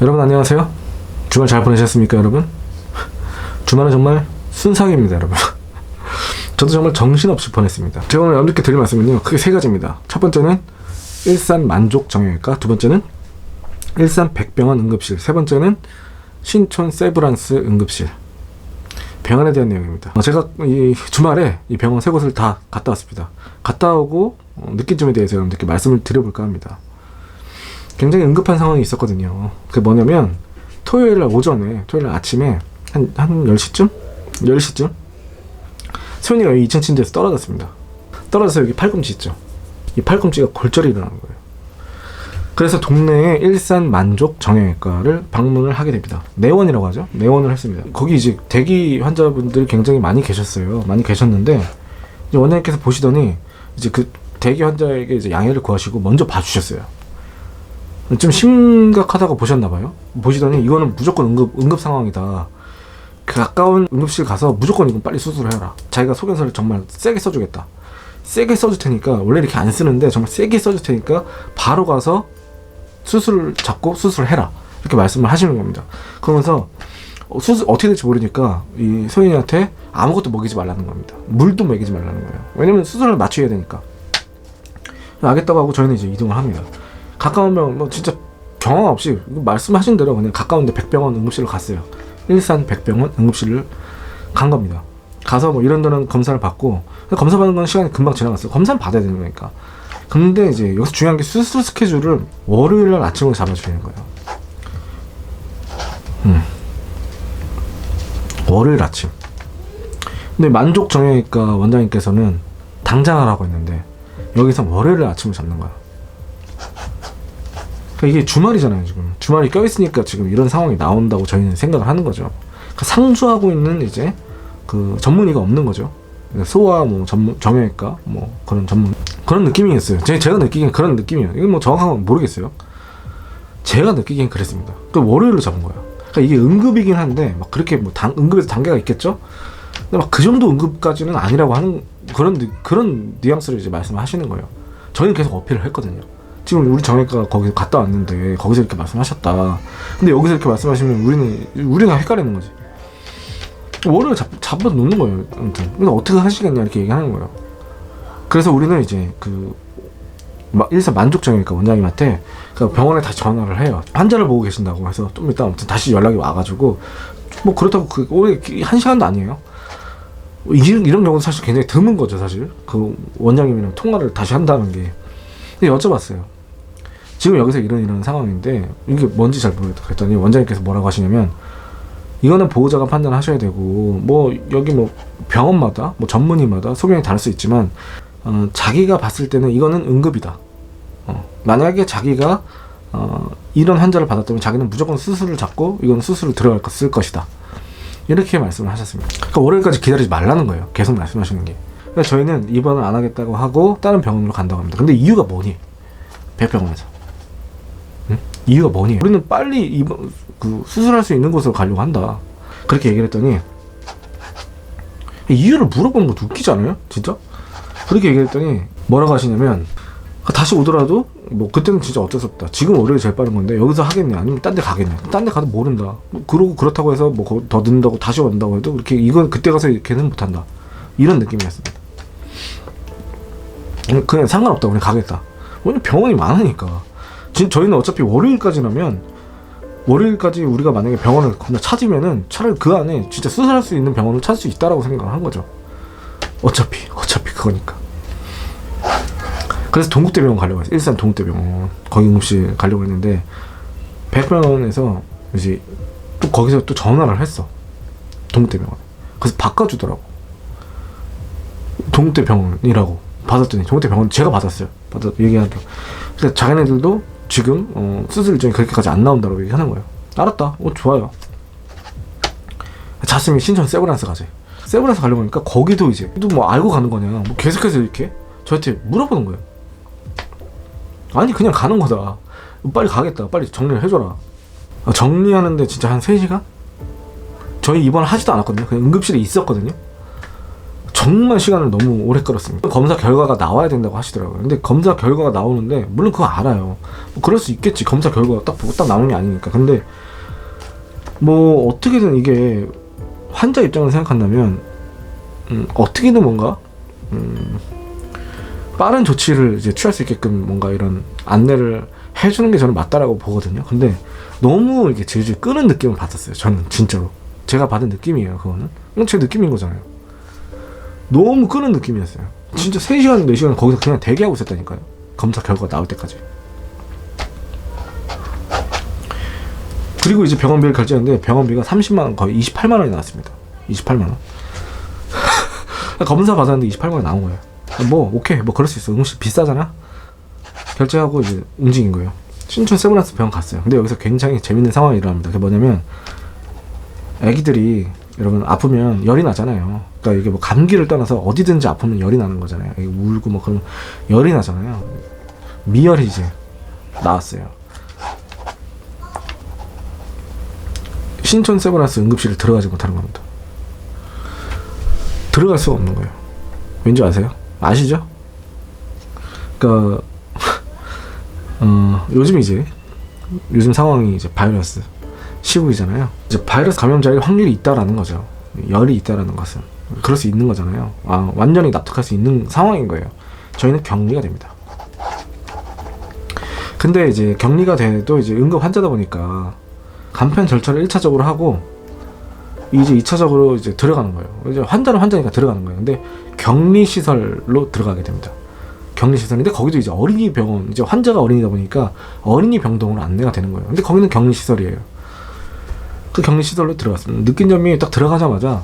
여러분 안녕하세요. 주말 잘 보내셨습니까, 여러분? 주말은 정말 순삭입니다, 여러분. 저도 정말 정신없이 보냈습니다. 제가 오늘 여러분께 드릴 말씀은요, 크게 세 가지입니다. 첫 번째는 일산 만족 정형외과, 두 번째는 일산 백병원 응급실, 세 번째는 신촌 세브란스 응급실. 병원에 대한 내용입니다. 어, 제가 이 주말에 이 병원 세 곳을 다 갔다 왔습니다. 갔다 오고 어, 느낀 점에 대해서 여러분들께 말씀을 드려볼까 합니다. 굉장히 응급한 상황이 있었거든요. 그게 뭐냐면 토요일 날 오전에 토요일 날 아침에 한, 한 10시쯤? 10시쯤? 소연이가 여기 2층 침대에서 떨어졌습니다. 떨어져서 여기 팔꿈치 있죠. 이 팔꿈치가 골절이 일어나는 거예요. 그래서 동네에 일산 만족 정형외과를 방문을 하게 됩니다. 내원이라고 하죠. 내원을 했습니다. 거기 이제 대기 환자분들이 굉장히 많이 계셨어요. 많이 계셨는데 원장님께서 보시더니 이제 그 대기 환자에게 이제 양해를 구하시고 먼저 봐주셨어요. 좀 심각하다고 보셨나 봐요. 보시더니 이거는 무조건 응급 응급 상황이다. 그 가까운 응급실 가서 무조건 이건 빨리 수술을 해라. 자기가 소견서를 정말 세게 써주겠다. 세게 써줄 테니까 원래 이렇게 안 쓰는데 정말 세게 써줄 테니까 바로 가서 수술을 잡고 수술을 해라. 이렇게 말씀을 하시는 겁니다. 그러면서 어, 수술 어떻게 될지 모르니까 이 소연이한테 아무것도 먹이지 말라는 겁니다. 물도 먹이지 말라는 거예요. 왜냐면 수술을 맞춰야 되니까. 알겠다고 하고 저희는 이제 이동을 합니다. 가까우면 뭐 진짜 경험 없이 말씀하신 대로 그냥 가까운데 백병원 응급실로 갔어요. 일산 백병원 응급실을 간 겁니다. 가서 뭐 이런저런 검사를 받고 검사 받는 건 시간이 금방 지나갔어요. 검사는 받아야 되는 거니까. 근데 이제 여기서 중요한 게 수술 스케줄을 월요일 날 아침으로 잡아주시는 거예요. 음. 월요일 아침. 근데 만족 정형외과 원장님께서는 당장 하라고 했는데 여기서 월요일 아침을 잡는 거야. 그러니까 이게 주말이잖아요 지금. 주말이 껴있으니까 지금 이런 상황이 나온다고 저희는 생각을 하는 거죠. 그러니까 상주하고 있는 이제 그 전문의가 없는 거죠. 그러니까 소아 뭐 전문 정형외과 뭐 그런 전문 그런 느낌이었어요. 제, 제가 느끼기엔 그런 느낌이에요. 이건 뭐 정확한 건 모르겠어요. 제가 느끼기엔 그랬습니다. 그 월요일로 잡은 거예요. 그러니까 이게 응급이긴 한데 막 그렇게 뭐 단, 응급에서 단계가 있겠죠? 근데 막 그 정도 응급까지는 아니라고 하는 그런 느- 그런 뉘앙스를 이제 말씀하시는 거예요. 저희는 계속 어필을 했거든요 지금 우리 정형외과 거기 갔다 왔는데 거기서 이렇게 말씀하셨다. 근데 여기서 이렇게 말씀하시면 우리는 우리가 헷갈리는 거지. 월요일 잡, 잡아 놓는 거예요. 아무튼. 근데 어떻게 하시겠냐 이렇게 얘기하는 거예요. 그래서 우리는 이제 그 마- 일사 만족 정형외과 원장님한테 그 병원에 다시 전화를 해요. 환자를 보고 계신다고 해서 좀 이따 아무튼 다시 연락이 와가지고 뭐 그렇다고 그 오래 기- 한 시간도 아니에요. 이런 이런 경우는 사실 굉장히 드문 거죠 사실. 그 원장님이랑 통화를 다시 한다는 게. 근데 여쭤봤어요. 지금 여기서 이런 이런 상황인데 이게 뭔지 잘 모르겠다 그랬더니 원장님께서 뭐라고 하시냐면 이거는 보호자가 판단하셔야 되고 뭐 여기 뭐 병원마다 뭐 전문의마다 소견이 다를 수 있지만 어, 자기가 봤을 때는 이거는 응급이다. 어, 만약에 자기가 어, 이런 환자를 받았다면 자기는 무조건 수술을 잡고 이건 수술을 들어갈 것 쓸 것이다. 이렇게 말씀을 하셨습니다. 그러니까 월요일까지 기다리지 말라는 거예요. 계속 말씀하시는 게. 그러니까 저희는 입원을 안 하겠다고 하고 다른 병원으로 간다고 합니다. 근데 이유가 뭐니? 배병원에서. 응? 이유가 뭐니? 우리는 빨리 입원, 그 수술할 수 있는 곳으로 가려고 한다. 그렇게 얘기를 했더니 이유를 물어보는 것도 웃기지 않아요? 진짜? 그렇게 얘기를 했더니 뭐라고 하시냐면 다시 오더라도 뭐 그때는 진짜 어쩔 수 없다. 지금 월요일 제일 빠른 건데 여기서 하겠냐 아니면 딴 데 가겠냐. 딴 데 가도 모른다. 뭐 그러고 그렇다고 해서 뭐더 늦는다고 다시 온다고 해도 그렇게 이건 그때 가서 걔는 못한다. 이런 느낌이었습니다. 음, 그냥 상관없다. 우리 가겠다. 왜냐면 병원이 많으니까. 지금 저희는 어차피 월요일까지라면 월요일까지 우리가 만약에 병원을 겁나 찾으면은 차라리 그 안에 진짜 수술할 수 있는 병원을 찾을 수 있다라고 생각을 한 거죠. 어차피 어차피 그거니까. 그래서 동국대병원 가려고 했어요. 일산 동국대병원 거기 응급실 가려고 했는데 백병원에서 이제 또 거기서 또 전화를 했어. 동국대병원. 그래서 바꿔주더라고. 동국대병원이라고 받았더니 동국대병원 제가 받았어요. 받아 얘기하더라고. 그래서 자기네들도 지금 어, 수술 일정이 그렇게까지 안 나온다고 얘기하는 거예요. 알았다. 어 좋아요. 자스민 신촌 세브란스 가재. 세브란스 가려고 하니까 거기도 이제 또 뭐 알고 가는 거냐. 뭐 계속해서 이렇게 저한테 물어보는 거예요. 아니 그냥 가는 거다. 빨리 가겠다. 빨리 정리를 해줘라. 아, 정리하는데 진짜 한 3시간? 저희 입원을 하지도 않았거든요. 그냥 응급실에 있었거든요. 정말 시간을 너무 오래 끌었습니다. 검사 결과가 나와야 된다고 하시더라고요. 근데 검사 결과가 나오는데 물론 그거 알아요. 뭐 그럴 수 있겠지. 검사 결과가 딱 보고 딱 나오는 게 아니니까. 근데 뭐 어떻게든 이게 환자 입장을 생각한다면 음, 어떻게든 뭔가 음, 빠른 조치를 이제 취할 수 있게끔 뭔가 이런 안내를 해주는 게 저는 맞다라고 보거든요. 근데 너무 이게 질질 끄는 느낌을 받았어요. 저는 진짜로 제가 받은 느낌이에요. 그거는 제 느낌인 거잖아요. 너무 끄는 느낌이었어요. 진짜 3시간, 4시간 거기서 그냥 대기하고 있었다니까요. 검사 결과가 나올 때까지. 그리고 이제 병원비를 결제했는데 병원비가 30만 원, 거의 28만 원이 나왔습니다. 28만 원. 검사 받았는데 28만 원 나온 거예요. 뭐 오케이 뭐 그럴 수 있어. 음식 비싸잖아. 결제하고 이제 움직인 거예요. 신촌 세브란스 병원 갔어요. 근데 여기서 굉장히 재밌는 상황이 일어납니다. 그게 뭐냐면 아기들이 여러분 아프면 열이 나잖아요. 그러니까 이게 뭐 감기를 떠나서 어디든지 아프면 열이 나는 거잖아요. 울고 뭐 그러면 열이 나잖아요. 미열이 이제 나왔어요. 신촌 세브란스 응급실에 들어가지 못하는 겁니다. 들어갈 수가 없는 거예요. 왠지 아세요? 아시죠? 그러니까 어, 요즘 이제 요즘 상황이 이제 바이러스 시국이잖아요. 이제 바이러스 감염자일 확률이 있다라는 거죠. 열이 있다라는 것은 그럴 수 있는 거잖아요. 아, 완전히 납득할 수 있는 상황인 거예요. 저희는 격리가 됩니다. 근데 이제 격리가 돼도 이제 응급 환자다 보니까 간편 절차를 1차적으로 하고 이제 2차적으로 이제 들어가는 거예요. 이제 환자는 환자니까 들어가는 거예요. 근데 격리 시설로 들어가게 됩니다. 격리 시설인데 거기도 이제 어린이 병원 이제 환자가 어린이다 보니까 어린이 병동으로 안내가 되는 거예요. 근데 거기는 격리 시설이에요. 그 격리 시설로 들어갔습니다. 느낀 점이 딱 들어가자마자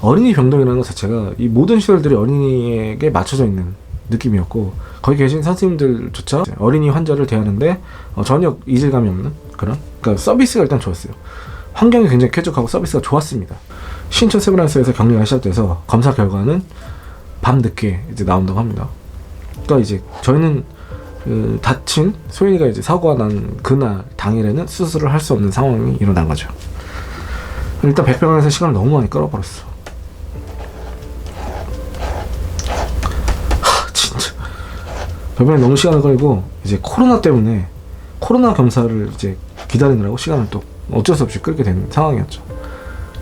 어린이 병동이라는 것 자체가 이 모든 시설들이 어린이에게 맞춰져 있는 느낌이었고 거기 계신 선생님들조차 어린이 환자를 대하는데 어, 전혀 이질감이 없는 그런 그러니까 서비스가 일단 좋았어요. 환경이 굉장히 쾌적하고 서비스가 좋았습니다. 신촌 세브란스에서 격리가 시작돼서 검사 결과는 밤 늦게 이제 나온다고 합니다. 그러니까 이제 저희는 그 다친 소연이가 이제 사고가 난 그날 당일에는 수술을 할 수 없는 상황이 일어난 거죠. 일단 백병원에서 시간을 너무 많이 끌어버렸어. 병원에 너무 시간을 끌고 이제 코로나 때문에 코로나 검사를 이제 기다리느라고 시간을 또 어쩔 수 없이 끌게 된 상황이었죠.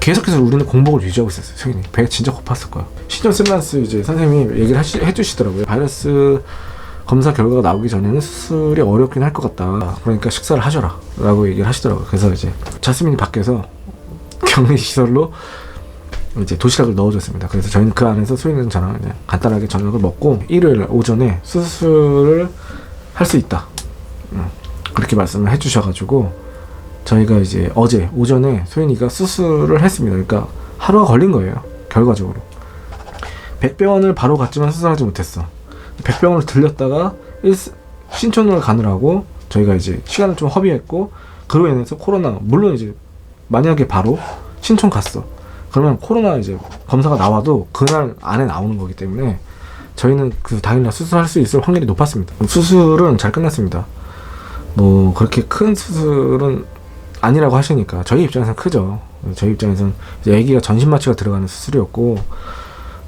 계속해서 우리는 공복을 유지하고 있었어요. 소연이 배가 진짜 고팠을 거야. 신전 슬란스 이제 선생님이 얘기를 하시, 해주시더라고요. 바이러스 검사 결과가 나오기 전에는 수술이 어렵긴 할 것 같다. 그러니까 식사를 하셔라. 라고 얘기를 하시더라고요. 그래서 이제 자스민이 밖에서 격리 시설로 이제 도시락을 넣어줬습니다. 그래서 저희는 그 안에서 소희는 저랑 이제 간단하게 저녁을 먹고 일요일 오전에 수술을 할 수 있다. 음, 그렇게 말씀을 해주셔가지고 저희가 이제 어제 오전에 소연이가 수술을 했습니다. 그러니까 하루가 걸린 거예요. 결과적으로. 백병원을 바로 갔지만 수술하지 못했어. 백병원을 들렸다가 일, 신촌을 가느라고 저희가 이제 시간을 좀 허비했고 그로 인해서 코로나 물론 이제 만약에 바로 신촌 갔어. 그러면 코로나 이제 검사가 나와도 그날 안에 나오는 거기 때문에 저희는 그 당일날 수술할 수 있을 확률이 높았습니다. 수술은 잘 끝났습니다. 뭐 그렇게 큰 수술은 아니라고 하시니까 저희 입장에서는 크죠. 저희 입장에서는 아기가 전신 마취가 들어가는 수술이었고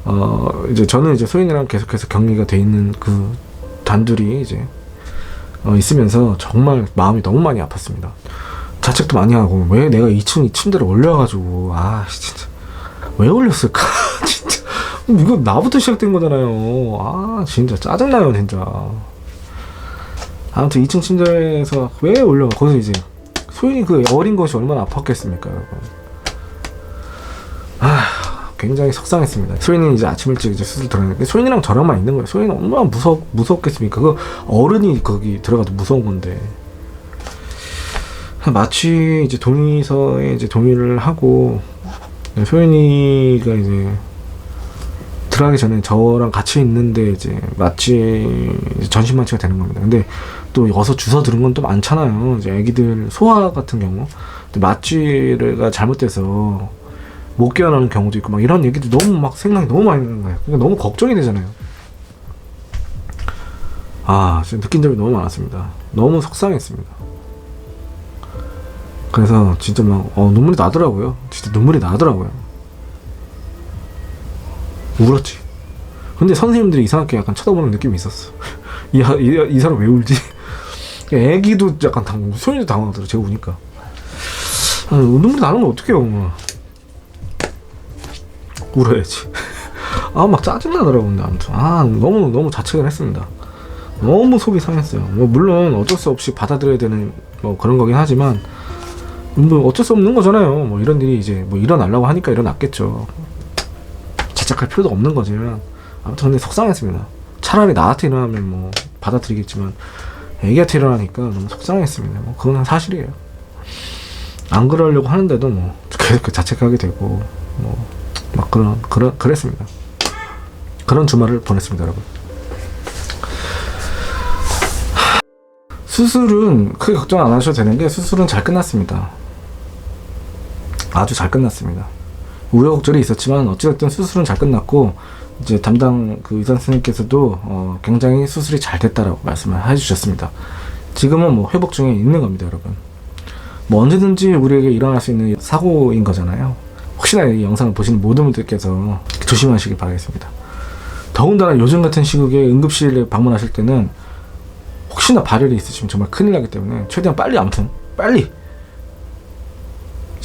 어 이제 저는 이제 소인이랑 계속해서 격리가 돼 있는 그 단둘이 이제 어 있으면서 정말 마음이 너무 많이 아팠습니다. 자책도 많이 하고 왜 내가 2층 침대를 올려가지고 아 진짜 왜 올렸을까 진짜 이거 나부터 시작된 거잖아요. 아 진짜 짜증나요 진짜. 아무튼 2층 침대에서 왜 올려 거기서 이제 소연이 그 어린 것이 얼마나 아팠겠습니까, 여러분. 아, 굉장히 속상했습니다. 소연이는 이제 아침 일찍 이제 수술 들어갔는데 소연이랑 저랑만 있는 거예요. 소연이 얼마나 무섭 무섭겠습니까? 그 어른이 거기 들어가도 무서운 건데. 마치 이제 동의서에 이제 동의를 하고 소연이가 이제 들어가기 전에 저랑 같이 있는데 이제 마취 전신 마취가 되는 겁니다. 근데 또 어서 주워 들은 건 또 많잖아요. 이제 아기들 소아 같은 경우 마취가 잘못돼서 못 깨어나는 경우도 있고 막 이런 얘기들 너무 막 생각이 너무 많이 나는 거예요. 그러니까 너무 걱정이 되잖아요. 아, 지금 느낀 점이 너무 많았습니다. 너무 속상했습니다. 그래서 진짜 막 어, 눈물이 나더라고요. 진짜 눈물이 나더라고요. 울었지. 근데 선생님들이 이상하게 약간 쳐다보는 느낌이 있었어. 이, 아- 이, 이 사람 왜 울지? 애기도 약간 당황, 소연이도 당황하더라, 제가 우니까. 아, 눈물이 나는 건 어떡해요, 뭐. 울어야지. 아, 막 짜증나더라고, 근데 아무튼. 아, 너무, 너무 자책을 했습니다. 너무 속이 상했어요. 뭐, 물론 어쩔 수 없이 받아들여야 되는 뭐 그런 거긴 하지만, 뭐 어쩔 수 없는 거잖아요. 뭐 이런 일이 이제 뭐 일어나려고 하니까 일어났겠죠. 자책할 필요도 없는 거지만, 아무튼 근데 속상했습니다. 차라리 나한테 일어나면 뭐 받아들이겠지만, 애기한테 일어나니까 너무 속상했습니다. 뭐 그건 사실이에요. 안 그러려고 하는데도 뭐 계속 자책하게 되고 뭐 막 그런 그런 그랬습니다. 그런 주말을 보냈습니다, 여러분. 수술은 크게 걱정 안 하셔도 되는 게 수술은 잘 끝났습니다. 아주 잘 끝났습니다. 우여곡절이 있었지만 어찌됐든 수술은 잘 끝났고 이제 담당 그 의사 선생님께서도 어, 굉장히 수술이 잘 됐다라고 말씀을 해주셨습니다. 지금은 뭐 회복 중에 있는 겁니다, 여러분. 뭐 언제든지 우리에게 일어날 수 있는 사고인 거잖아요. 혹시나 이 영상을 보시는 모든 분들께서 조심하시길 바라겠습니다. 더군다나 요즘 같은 시국에 응급실에 방문하실 때는 혹시나 발열이 있으시면 정말 큰일 나기 때문에 최대한 빨리 아무튼 빨리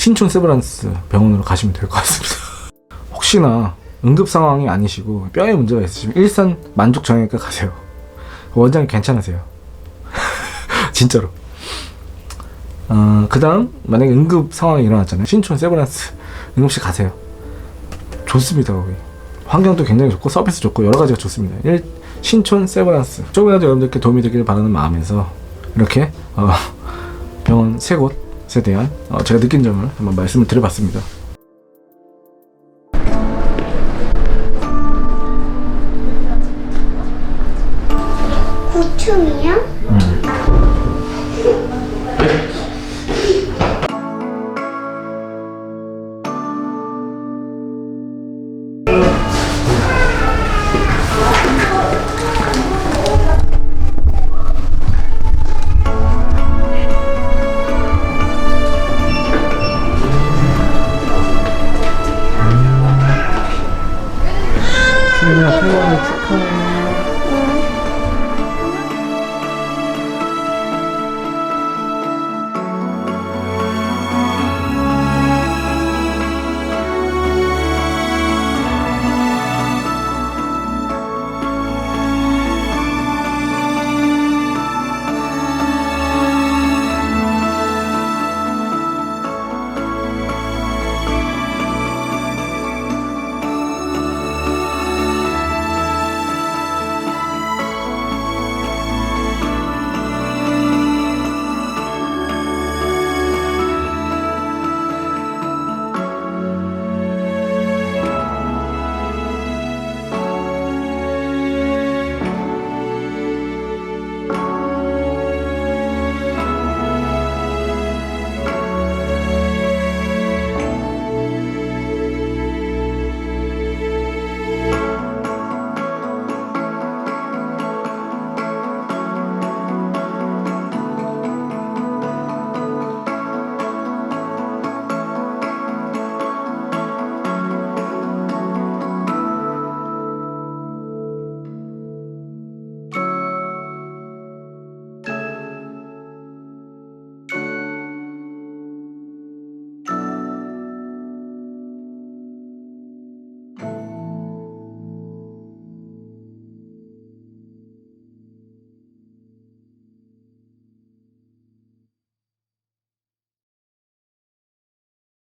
신촌 세브란스 병원으로 가시면 될 것 같습니다. 혹시나 응급 상황이 아니시고 뼈에 문제가 있으시면 일산 만족 정형외과 가세요. 원장님 괜찮으세요. 진짜로. 어, 그 다음, 만약에 응급 상황이 일어났잖아요. 신촌 세브란스 응급실 가세요. 좋습니다, 거기. 환경도 굉장히 좋고, 서비스 좋고, 여러 가지가 좋습니다. 일, 신촌 세브란스. 조금이라도 여러분들께 도움이 되기를 바라는 마음에서, 이렇게, 어, 병원 세 곳에 대한, 어, 제가 느낀 점을 한번 말씀을 드려봤습니다.